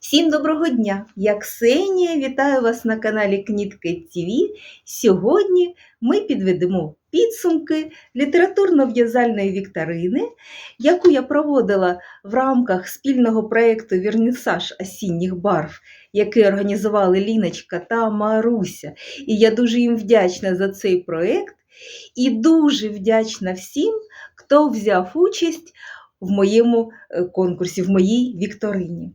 Всім доброго дня! Я Ксенія, вітаю вас на каналі Кнітки ТВ. Сьогодні ми підведемо підсумки літературно-в'язальної вікторини, яку я проводила в рамках спільного проєкту Вірнісаж осінніх барв, який організували Ліночка та Маруся. І я дуже їм вдячна за цей проєкт і дуже вдячна всім, хто взяв участь в моєму е, конкурсі, в моїй вікторині.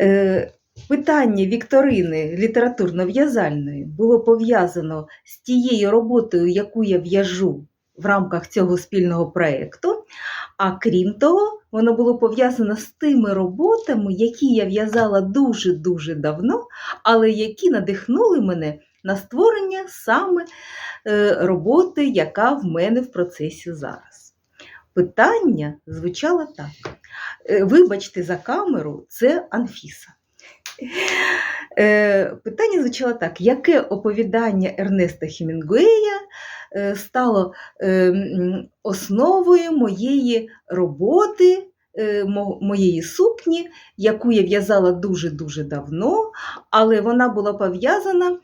Е, Питання вікторини літературно-в'язальної було пов'язано з тією роботою, яку я в'яжу в рамках цього спільного проєкту. А крім того, воно було пов'язано з тими роботами, які я в'язала дуже-дуже давно, але які надихнули мене на створення саме е, роботи, яка в мене в процесі зараз. Питання звучало так. Е, Вибачте за камеру, це Анфіса. Е, Питання звучало так: яке оповідання Ернеста Хемінгуея е, стало основою моєї роботи, моєї сукні, яку я в'язала дуже-дуже давно, але вона була пов'язана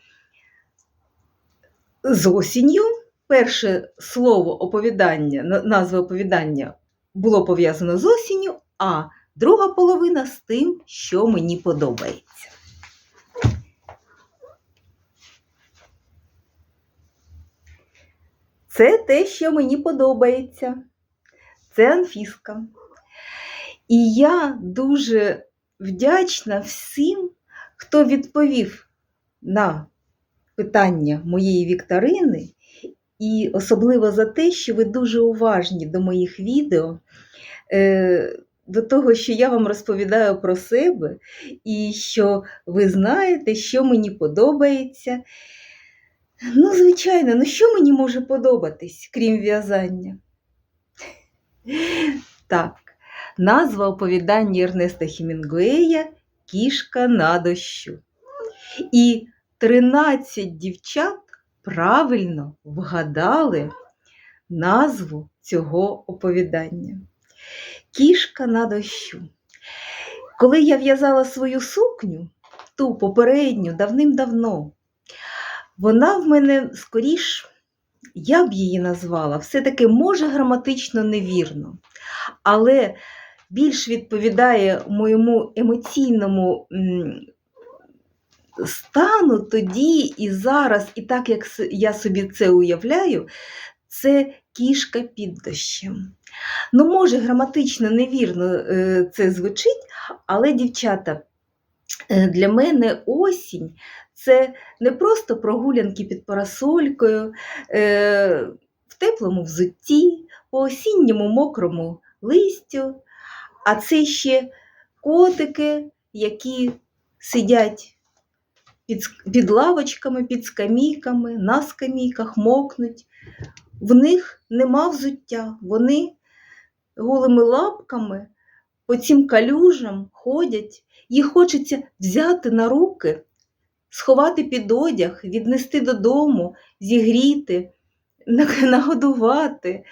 з осінню. Перше слово оповідання, назва оповідання було пов'язано з осінню, а друга половина з тим, що мені подобається. Це те, що мені подобається. Це Анфіска. І я дуже вдячна всім, хто відповів на питання моєї вікторини, і особливо за те, що ви дуже уважні до моїх відео, е, до того, що я вам розповідаю про себе, і що ви знаєте, що мені подобається. Ну, звичайно, ну що мені може подобатись, крім в'язання? Так, назва оповідання Ернеста Хемінгуея Кішка на дощу. І 13 дівчат правильно вгадали назву цього оповідання. Кішка на дощу. Коли я в'язала свою сукню, ту попередню, давним-давно, вона в мене скоріш, я б її назвала, все-таки може граматично невірно, але більш відповідає моєму емоційному стану тоді і зараз, і так як я собі це уявляю, це кішка під дощем. Ну, може, граматично невірно е, це звучить, але, дівчата, е, для мене осінь це не просто прогулянки під парасолькою, е, в теплому взутті, по осінньому мокрому листю, а це ще котики, які сидять під, під лавочками, під скамійками, на скамійках мокнуть. В них нема взуття, вони голими лапками по цим калюжам ходять, їх хочеться взяти на руки, сховати під одяг, віднести додому, зігріти, нагодувати,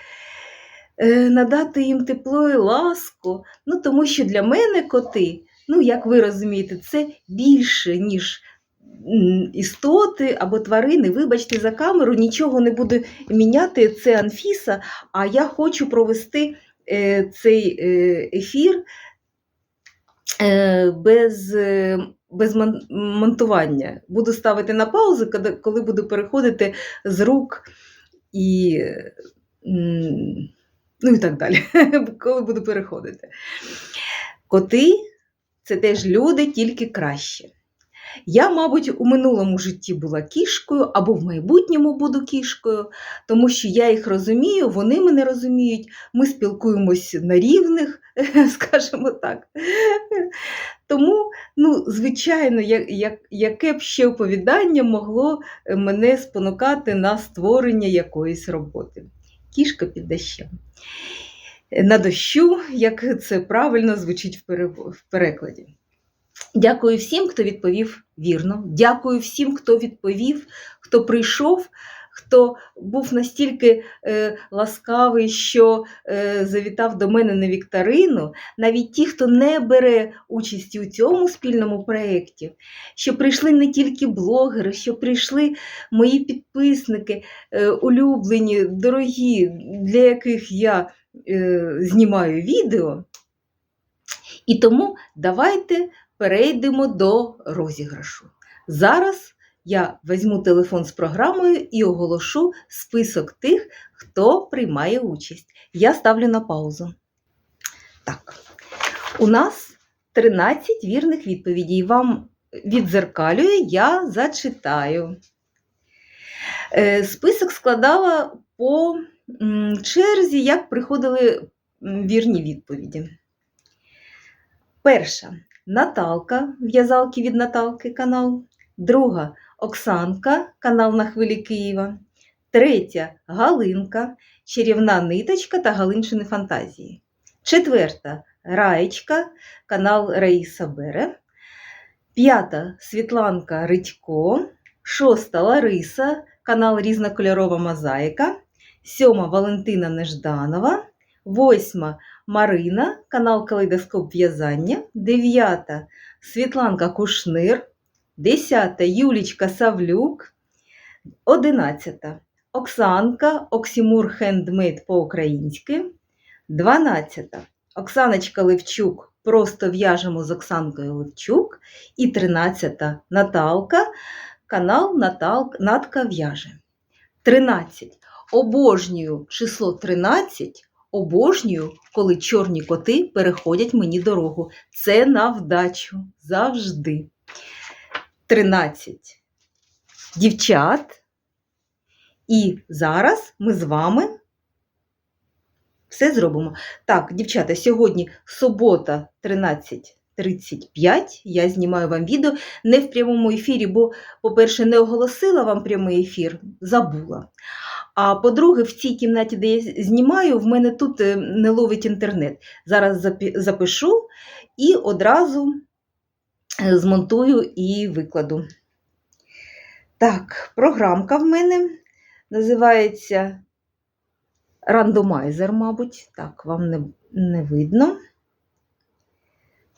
е, надати їм тепло і ласку. Ну, тому що для мене коти, ну, як ви розумієте, це більше, ніж істоти або тварини. Вибачте за камеру, нічого не буду міняти. Це Анфіса, а я хочу провести е, цей е, ефір е, без, без монтування. Буду ставити на паузу, коли буду переходити з рук і, ну і так далі, коли буду переходити. Коти це теж люди, тільки краще. Я, мабуть, у минулому житті була кішкою або в майбутньому буду кішкою, тому що я їх розумію, вони мене розуміють, ми спілкуємось на рівних, скажімо так. Тому, ну, звичайно, як, як, яке б ще оповідання могло мене спонукати на створення якоїсь роботи. Кішка під дощем. На дощу, як це правильно звучить в перекладі. Дякую всім, хто відповів вірно. Дякую всім, хто відповів, хто прийшов хто був настільки е, ласкавий, що е, завітав до мене на вікторину, навіть ті, хто не бере участі у цьому спільному проєкті, що прийшли не тільки блогери, що прийшли мої підписники, е, улюблені, дорогі, для яких я е, знімаю відео. І тому давайте перейдемо до розіграшу. Зараз я візьму телефон з програмою і оголошу список тих, хто приймає участь. Я ставлю на паузу. Так, у нас 13 вірних відповідей. Вам відзеркалює, я зачитаю. Е, Список складала по черзі, як приходили вірні відповіді. Перша Наталка, в'язалки від Наталки канал. Друга Оксанка, канал на хвилі Києва. Третя Галинка, чарівна ниточка та Галинчини фантазії. Четверта Раєчка, канал Раїса Бере. П'ята Світланка Ридько. Шоста Лариса, канал Різнокольорова мозаїка. Сьома Валентина Нежданова. Восьма Марина, канал Калейдоскоп в'язання. Дев'ята Світланка Кушнир. Десята Юлічка Савлюк. Одинадцята Оксанка Оксімур Хендмейд по-українськи. Дванадцята Оксаночка Левчук. Просто в'яжемо з Оксанкою Левчук. І тринадцята Наталка. Канал Натал... Натка в'яже. 13. Обожнюю число 13. Обожнюю, коли чорні коти переходять мені дорогу. Це на вдачу. Завжди. 13 дівчат. І зараз ми з вами все зробимо. Так, дівчата, сьогодні субота 13.35. Я знімаю вам відео не в прямому ефірі, бо, по-перше, не оголосила вам прямий ефір, забула. А по-друге, в цій кімнаті, де я знімаю, в мене тут е, не ловить інтернет. Зараз запишу і одразу е, змонтую і викладу. Так, програмка в мене називається рандомайзер, мабуть. Так, вам не, не видно.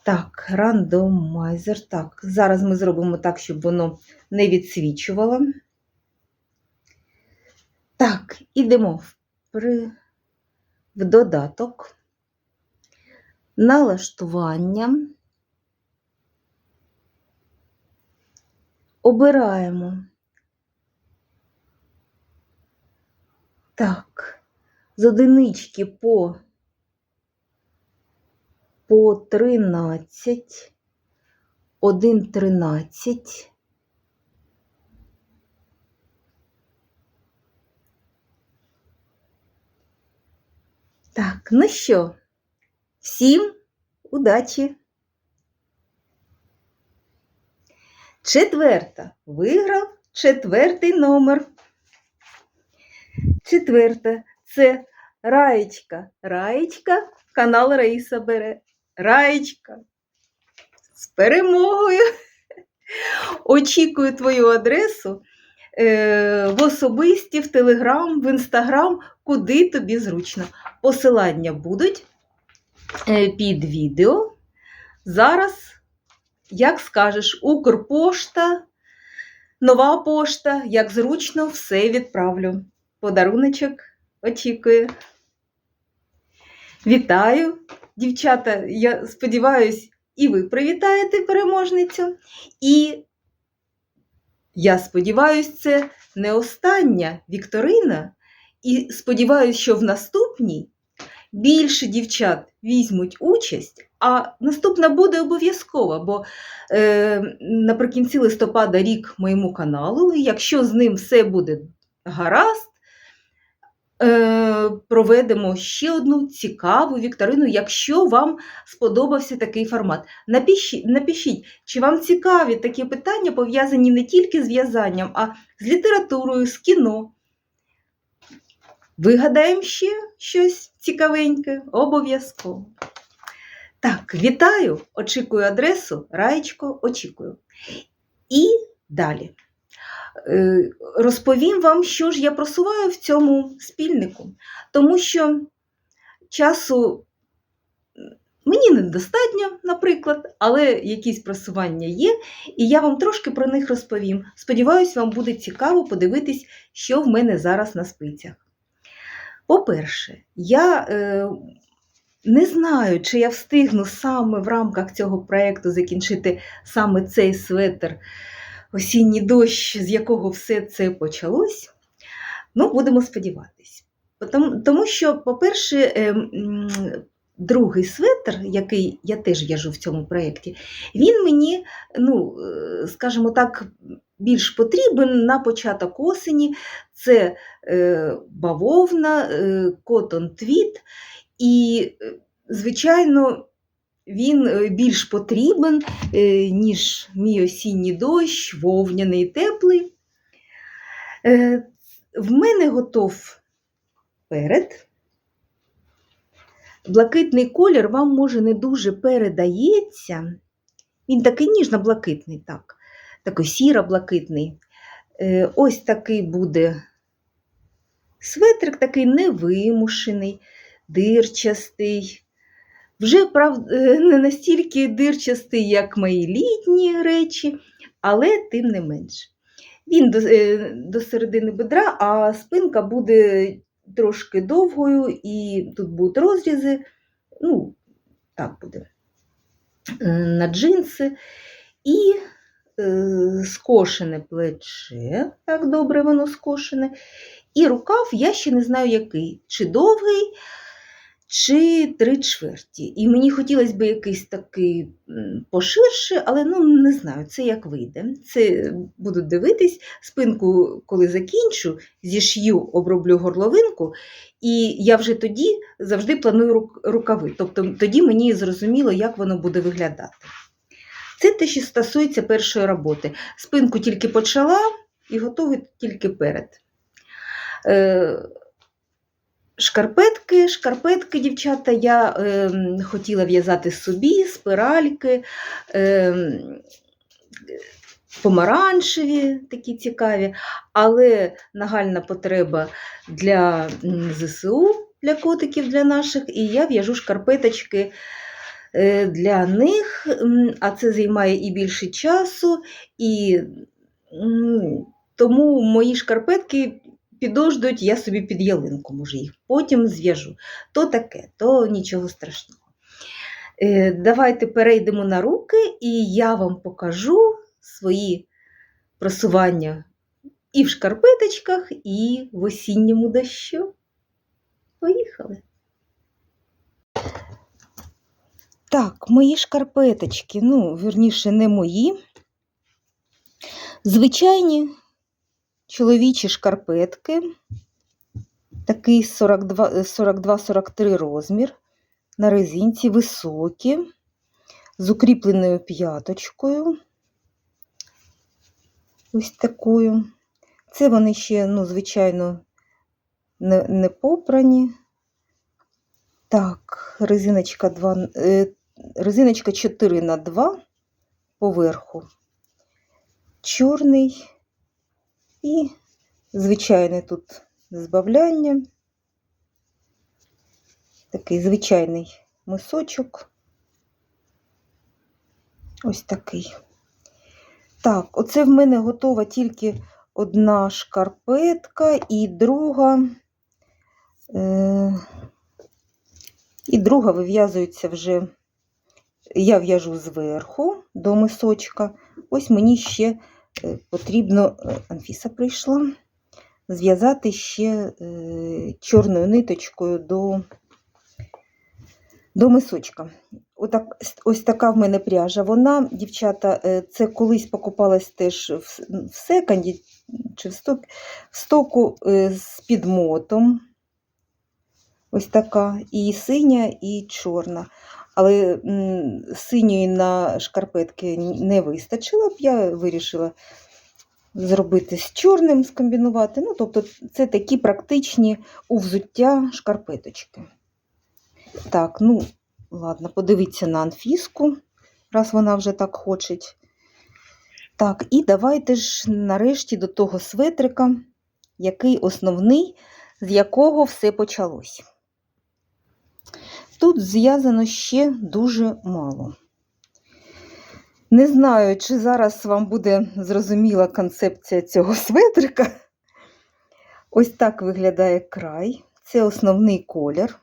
Так, рандомайзер. Так, зараз ми зробимо так, щоб воно не відсвічувало. Так, ідемо в, при, в додаток. Налаштування. Обираємо. Так, з одинички по, по 13, 1, 13. Так, ну що, всім удачі! Четверта. Виграв четвертий номер. Четверта. Це Раєчка. Раєчка, канал Раїса Бере. Раєчка. З перемогою. Очікую твою адресу в особисті, в Телеграм, в Інстаграм, куди тобі зручно. Посилання будуть е, під відео. Зараз, як скажеш, Укрпошта, нова пошта, як зручно, все відправлю. Подаруночок очікую. Вітаю, дівчата. Я сподіваюся, і ви привітаєте переможницю. І я сподіваюся, це не остання вікторина. І сподіваюся, що в наступній більше дівчат візьмуть участь, а наступна буде обов'язкова, бо е, наприкінці листопада рік моєму каналу, і якщо з ним все буде гаразд, проведемо ще одну цікаву вікторину, якщо вам сподобався такий формат. Напишіть, напишіть, чи вам цікаві такі питання, пов'язані не тільки з в'язанням, а з літературою, з кіно. Вигадаємо ще щось цікавеньке, обов'язково. Так, вітаю, очікую адресу, Раєчко, очікую. І далі. Е, Розповім вам, що ж я просуваю в цьому спільнику, тому що часу мені недостатньо, наприклад, але якісь просування є, і я вам трошки про них розповім. Сподіваюсь, вам буде цікаво подивитись, що в мене зараз на спицях. По-перше, я е, не знаю, чи я встигну саме в рамках цього проєкту закінчити саме цей светр осінній дощ, з якого все це почалось. Ну, будемо сподіватись. Тому, що, по-перше, е, другий светр, який я теж в'яжу в цьому проєкті, він мені, ну, е, скажімо так, більш потрібен на початок осені. Це е, бавовна, е, котон твіт, і, звичайно, він е, більш потрібен, е, ніж мій осінній дощ, вовняний теплий. Е, В мене готов перед. Блакитний колір вам, може, не дуже передається. Він такий ніжно-блакитний, так, такий сіро-блакитний. Ось такий буде светрик, такий невимушений, дирчастий. Вже, правда, не настільки дирчастий, як мої літні речі, але тим не менш. Він до, е, до середини бедра, а спинка буде трошки довгою, і тут будуть розрізи. Ну, так буде. е, На джинси. І е, скошене плече, так добре воно скошене. І рукав я ще не знаю який, чи довгий, чи три чверті. І мені хотілося б якийсь такий поширше, але ну, не знаю, це як вийде. Це буду дивитись. Спинку, коли закінчу, зішью, оброблю горловинку, і я вже тоді завжди планую рукави. Тобто тоді мені зрозуміло, як воно буде виглядати. Це те, що стосується першої роботи. Спинку тільки почала і готовий тільки перед. Шкарпетки, шкарпетки, дівчата, я е, хотіла в'язати собі, спиральки, е, помаранчеві, такі цікаві, але нагальна потреба для ЗСУ, для котиків, для наших, і я в'яжу шкарпеточки е, для них, а це займає і більше часу, і тому мої шкарпетки підождуть, я собі під ялинку може їх потім зв'яжу. То таке, то нічого страшного. Е, Давайте перейдемо на руки, і я вам покажу свої просування і в шкарпеточках, і в осінньому дощу. Поїхали. Так, мої шкарпеточки, ну, вірніше, не мої. Звичайні чоловічі шкарпетки, такий 42 42-43 розмір, на резинці високі, з укріпленою п'яточкою. Ось такою. Це вони ще, ну, звичайно, не, не попрані. Так, резиночка 2, е, резиночка 4 на 2 поверху. Чорний і звичайне тут збавляння. Такий звичайний мисочок. Ось такий. Так, оце в мене готова тільки одна шкарпетка і друга. Е, і друга вив'язується вже, я в'яжу зверху до мисочка. Ось мені ще потрібно, е, Анфіса прийшла, зв'язати ще е, чорною ниточкою до, до мисочка. Отак, ось така в мене пряжа. Вона, дівчата, е, це колись покупалась теж в, секонді чи в, сток, в стоку е, з підмотом. Ось така. І синя, і чорна. Але синьої на шкарпетки не вистачило б. Я вирішила зробити з чорним, скомбінувати. Ну, тобто, це такі практичні у шкарпеточки. Так, ну, ладно, подивіться на Анфіску, раз вона вже так хоче. Так, і давайте ж нарешті до того светрика, який основний, з якого все почалось. Тут зв'язано ще дуже мало. Не знаю, чи зараз вам буде зрозуміла концепція цього светрика. Ось так виглядає край. Це основний колір.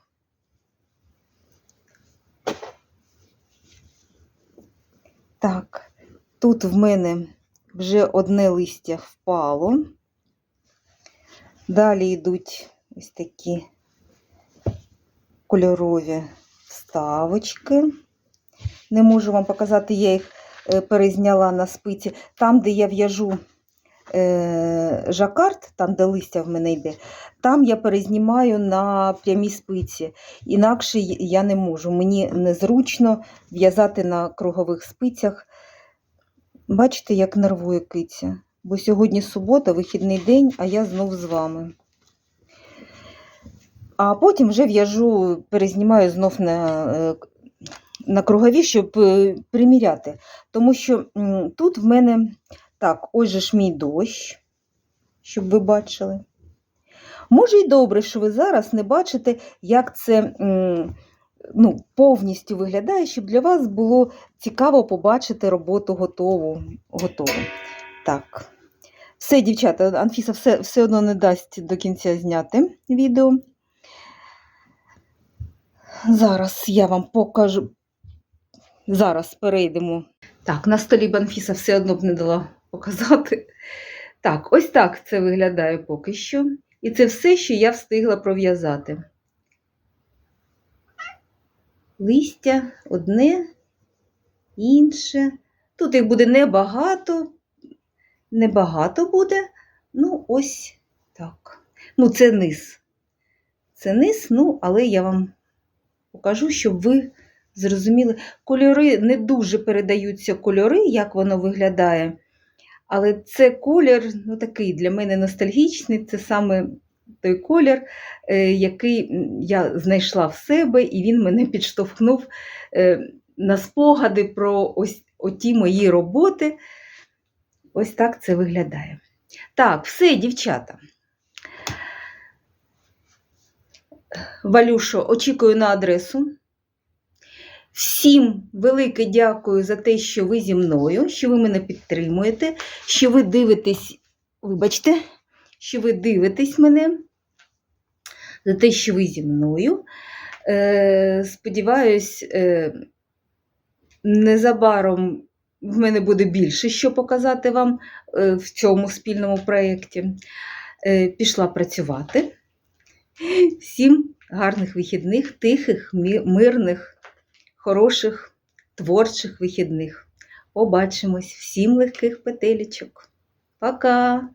Так, тут в мене вже одне листя впало. Далі йдуть ось такі кольорові вставочки. Не можу вам показати, я їх е, перезняла на спиці. Там, де я в'яжу е, жакард, там, де листя в мене йде, там я перезнімаю на прямій спиці. Інакше я не можу. Мені незручно в'язати на кругових спицях. Бачите, як нервує киця. Бо сьогодні субота, вихідний день, а я знов з вами. А потім вже в'яжу, перезнімаю знов на, е, на кругові, щоб е, приміряти. Тому що тут в мене так, ось ж мій дощ, щоб ви бачили. Може, й добре, що ви зараз не бачите, як це ну, повністю виглядає, щоб для вас було цікаво побачити роботу готову. готову. Так. Все, дівчата, Анфіса все, все одно не дасть до кінця зняти відео. Зараз я вам покажу. Зараз перейдемо. Так, на столі б Анфіса все одно б не дала показати. Так, ось так це виглядає поки що. І це все, що я встигла пров'язати. Листя одне, інше. Тут їх буде небагато, небагато буде. Ну, ось так. Ну, це низ. Це низ, ну, але я вам покажу, щоб ви зрозуміли. Кольори не дуже передаються кольори, як воно виглядає. Але це колір ну, такий для мене ностальгічний. Це саме той колір, е, який я знайшла в себе, і він мене підштовхнув е, на спогади про ось оті мої роботи. Ось так це виглядає. Так, все, дівчата. Валюшо, очікую на адресу. Всім велике дякую за те, що ви зі мною, що ви мене підтримуєте, що ви дивитесь, вибачте, що ви дивитесь мене, за те, що ви зі мною. Е, сподіваюсь, е, незабаром в мене буде більше, що показати вам е, в цьому спільному проєкті. Е, пішла працювати. Всім гарних вихідних, тихих, мирних, хороших, творчих вихідних. Побачимось. Всім легких петелечок. Пока!